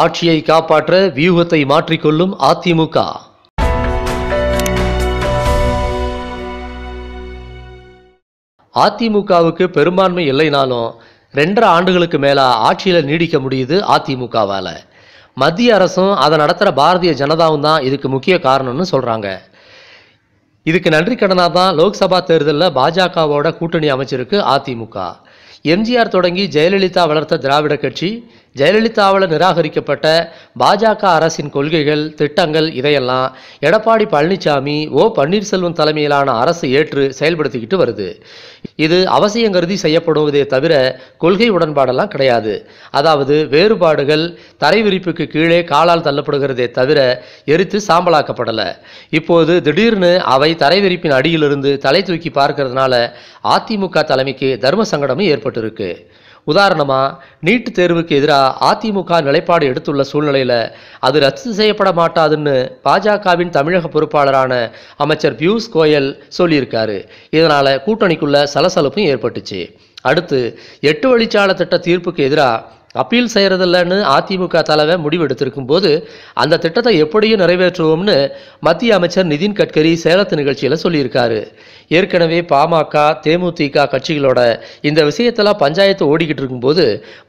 ஆட்சியை காப்பாற்ற வியூகத்தை மாற்றிக்கொள்ளும் அதிமுக. அதிமுகவுக்கு பெரும்பான்மை இல்லைனாலும் ரெண்டரை ஆண்டுகளுக்கு மேலே ஆட்சியில் நீடிக்க முடியுது அதிமுகவால். மத்திய அரசும் அதை நடத்துகிற பாரதிய ஜனதாவும் தான் இதுக்கு முக்கிய காரணம்னு சொல்கிறாங்க இதுக்கு நன்றி கடனாக தான் லோக்சபா தேர்தலில் பாஜகவோட கூட்டணி அமைச்சிருக்கு அதிமுக. எம்ஜிஆர் தொடங்கி ஜெயலலிதா வளர்த்த திராவிட கட்சி ஜெயலலிதாவால் நிராகரிக்கப்பட்ட பாஜக அரசின் கொள்கைகள் திட்டங்கள் இதையெல்லாம் எடப்பாடி பழனிசாமி ஓ பன்னீர்செல்வம் தலைமையிலான அரசு ஏற்று செயல்படுத்திக்கிட்டு வருது. இது அவசியம் கருதி செய்யப்படுவதே தவிர கொள்கை உடன்பாடெல்லாம் கிடையாது. அதாவது வேறுபாடுகள் தரை விரிப்புக்கு கீழே காலால் தள்ளப்படுகிறதே தவிர எரித்து சாம்பலாக்கப்படலை. இப்போது திடீர்னு அவை தரை விரிப்பின் அடியிலிருந்து தலை தூக்கி பார்க்கறதுனால அதிமுக தலைமைக்கு தர்ம சங்கடமும் ஏற்பட்டிருக்கு. உதாரணமாக நீட் தேர்வுக்கு எதிராக அதிமுக நிலைப்பாடு எடுத்துள்ள சூழ்நிலையில் அது ரத்து செய்யப்பட மாட்டாதுன்னு பாஜகவின் தமிழக பொறுப்பாளரான அமைச்சர் பியூஷ் கோயல் சொல்லியிருக்காரு. இதனால் கூட்டணிக்குள்ள சலசலப்பும் ஏற்பட்டுச்சு. அடுத்து எட்டு வழிச்சாலை திட்ட தீர்ப்புக்கு எதிராக அப்பீல் செய்கிறதில்லன்னு அதிமுக தலைவர் முடிவெடுத்திருக்கும் போது அந்த திட்டத்தை எப்படியும் நிறைவேற்றுவோம்னு மத்திய அமைச்சர் நிதின் கட்கரி சேலத்து நிகழ்ச்சியில் சொல்லியிருக்காரு. ஏற்கனவே பாமக தேமுதிக கட்சிகளோட இந்த விஷயத்தில் பஞ்சாயத்து ஓடிக்கிட்டு இருக்கும்போது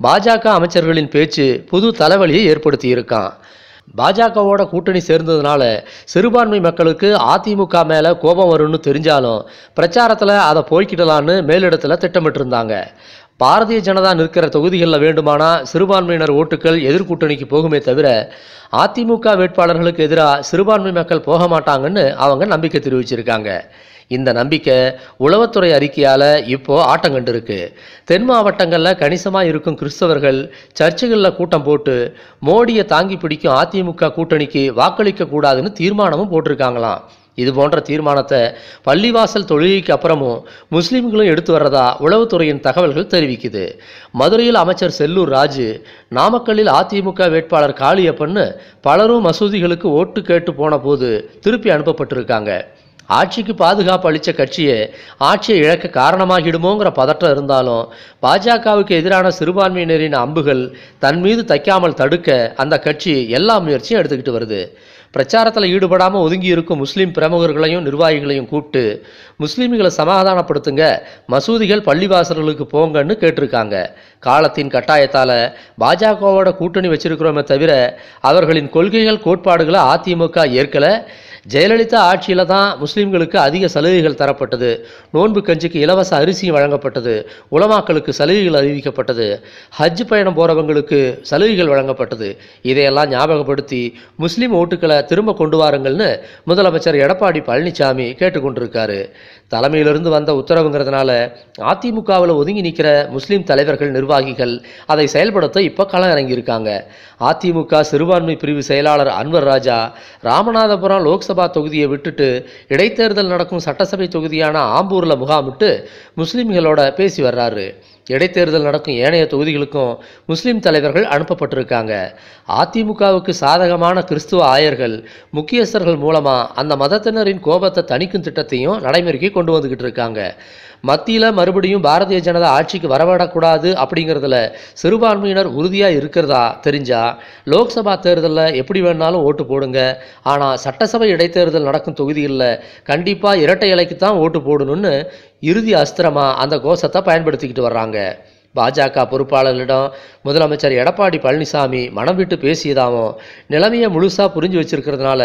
பாஜக அமைச்சர்களின் பேச்சு புது தலைவலியை ஏற்படுத்தி இருக்கான் பாஜகவோட கூட்டணி சேர்ந்ததுனால சிறுபான்மை மக்களுக்கு அதிமுக மேலே கோபம் வரும்னு தெரிஞ்சாலும் பிரச்சாரத்தில் அதை போய்க்கிடலான்னு மேலிடத்தில் திட்டமிட்டிருந்தாங்க. பாரதிய ஜனதா நிற்கிற தொகுதிகளில் வேண்டுமானா சிறுபான்மையினர் ஓட்டுகள் எதிர்கூட்டணிக்கு போகுமே தவிர அதிமுக வேட்பாளர்களுக்கு எதிராக சிறுபான்மை மக்கள் போக மாட்டாங்கன்னு அவங்க நம்பிக்கை தெரிவிச்சிருக்காங்க. இந்த நம்பிக்கை உளவுத்துறை அறிக்கையால் இப்போ ஆட்டம் கண்டிருக்கு. தென் மாவட்டங்களில் கணிசமாக இருக்கும் கிறிஸ்தவர்கள் சர்ச்சுகளில் கூட்டம் போட்டு மோடியை தாங்கி பிடிக்கும் அதிமுக கூட்டணிக்கு வாக்களிக்க கூடாதுன்னு தீர்மானமும் போட்டிருக்காங்களாம். இது போன்ற தீர்மானத்தை பள்ளிவாசல் தொழுகைக்கு அப்புறமும் முஸ்லீம்களும் எடுத்து வர்றதா உளவுத்துறையின் தகவல்கள் தெரிவிக்குது. மதுரையில் அமைச்சர் செல்லூர் ராஜு நாமக்கல்லில் அதிமுக வேட்பாளர் காளியப்பன்னு பலரும் மசூதிகளுக்கு ஓட்டு கேட்டு போன போது திருப்பி அனுப்பப்பட்டிருக்காங்க. ஆட்சிக்கு பாதுகாப்பு அளித்த கட்சியே ஆட்சியை இழக்க காரணமாகிடுமோங்கிற பதற்றம் இருந்தாலும் பாஜகவுக்கு எதிரான சிறுபான்மையினரின் அம்புகள் தன் மீது தைக்காமல் தடுக்க அந்த கட்சி எல்லா முயற்சியும் எடுத்துக்கிட்டு வருது. பிரச்சாரத்தில் ஈடுபடாமல் ஒதுங்கி இருக்கும் முஸ்லீம் பிரமுகர்களையும் நிர்வாகிகளையும் கூப்பிட்டு முஸ்லீம்களை சமாதானப்படுத்துங்க மசூதிகள் பள்ளிவாசல்களுக்கு போங்கன்னு கேட்டிருக்காங்க. காலத்தின் கட்டாயத்தால் பாஜகவோட கூட்டணி வச்சிருக்கிறோமே தவிர அவர்களின் கொள்கைகள் கோட்பாடுகளை அதிமுக ஏற்கலை. ஜெயலலிதா ஆட்சியில் தான் முஸ்லீம்களுக்கு அதிக சலுகைகள் தரப்பட்டது. நோன்பு கஞ்சிக்கு இலவச அரிசி வழங்கப்பட்டது. உலமாக்களுக்கு சலுகைகள் அறிவிக்கப்பட்டது. ஹஜ் பயணம் போகிறவங்களுக்கு சலுகைகள் வழங்கப்பட்டது. இதையெல்லாம் ஞாபகப்படுத்தி முஸ்லீம் ஓட்டுக்களை திரும்ப கொண்டு வாருங்கள்னு முதலமைச்சர் எடப்பாடி பழனிசாமி கேட்டுக்கொண்டிருக்காரு. தலைமையிலிருந்து வந்த உத்தரவுங்கிறதுனால அதிமுகவில் ஒதுங்கி நிற்கிற முஸ்லீம் தலைவர்கள் நிர்வாகிகள் அதை செயல்படுத்த இப்போ களம் இறங்கியிருக்காங்க. அதிமுக சிறுபான்மை பிரிவு செயலாளர் அன்வர் ராஜா ராமநாதபுரம் லோக்சபா தொகுதியை விட்டுட்டு இடைத்தேர்தல் நடக்கும் சட்டசபை தொகுதியான ஆம்பூரில் முகாமிட்டு முஸ்லீம்களோட பேசி வர்றாரு. இடைத்தேர்தல் நடக்கும் ஏனைய தொகுதிகளுக்கும் முஸ்லீம் தலைவர்கள் அனுப்பப்பட்டிருக்காங்க. அதிமுகவுக்கு சாதகமான கிறிஸ்துவ ஆயர்கள் முக்கியஸ்தர்கள் மூலமாக அந்த மதத்தினரின் கோபத்தை தணிக்கும் திட்டத்தையும் நடைமுறைக்கு கொண்டு வந்துக்கிட்டு இருக்காங்க. மத்தியில் மறுபடியும் பாரதிய ஜனதா ஆட்சிக்கு வரவிடக்கூடாது அப்படிங்கிறதுல சிறுபான்மையினர் உறுதியாக இருக்கிறதா தெரிஞ்சால் லோக்சபா தேர்தலில் எப்படி வேணாலும் ஓட்டு போடுங்க. ஆனால் சட்டசபை இடைத்தேர்தல் நடக்கும் தொகுதிகளில் கண்டிப்பாக இரட்டை இலைக்கு தான் ஓட்டு போடணும்னு இறுதி அஸ்திரமாக அந்த கோஷத்தை பயன்படுத்திக்கிட்டு வர்றாங்க. பாஜக பொறுப்பாளர்களிடம் முதலமைச்சர் எடப்பாடி பழனிசாமி மனம் விட்டு பேசியதாகவும் நிலைமையை முழுசாக புரிஞ்சு வச்சிருக்கிறதுனால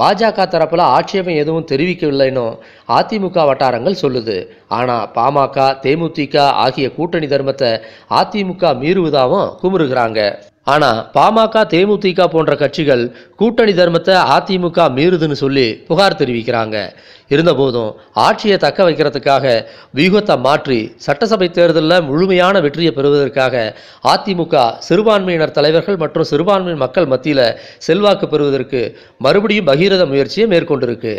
பாஜக தரப்பில் ஆட்சேபம் எதுவும் தெரிவிக்கவில்லைன்னு அதிமுக வட்டாரங்கள் சொல்லுது. ஆனால் பாமக தேமுதிக ஆகிய கூட்டணி தர்மத்தை அதிமுக மீறுவதாகவும் குமுறுகிறாங்க. ஆனால் பாமக தேமுதிக போன்ற கட்சிகள் கூட்டணி தர்மத்தை அதிமுக மீறுதுன்னு சொல்லி புகார் தெரிவிக்கிறாங்க. இருந்தபோதும் ஆட்சியை தக்க வைக்கிறதுக்காக வியூகத்தை மாற்றி சட்டசபை தேர்தலில் முழுமையான வெற்றியை பெறுவதற்காக அதிமுக சிறுபான்மையினர் தலைவர்கள் மற்றும் சிறுபான்மை மக்கள் மத்தியில் செல்வாக்கு பெறுவதற்கு மறுபடியும் பகீரத முயற்சியை மேற்கொண்டிருக்கு.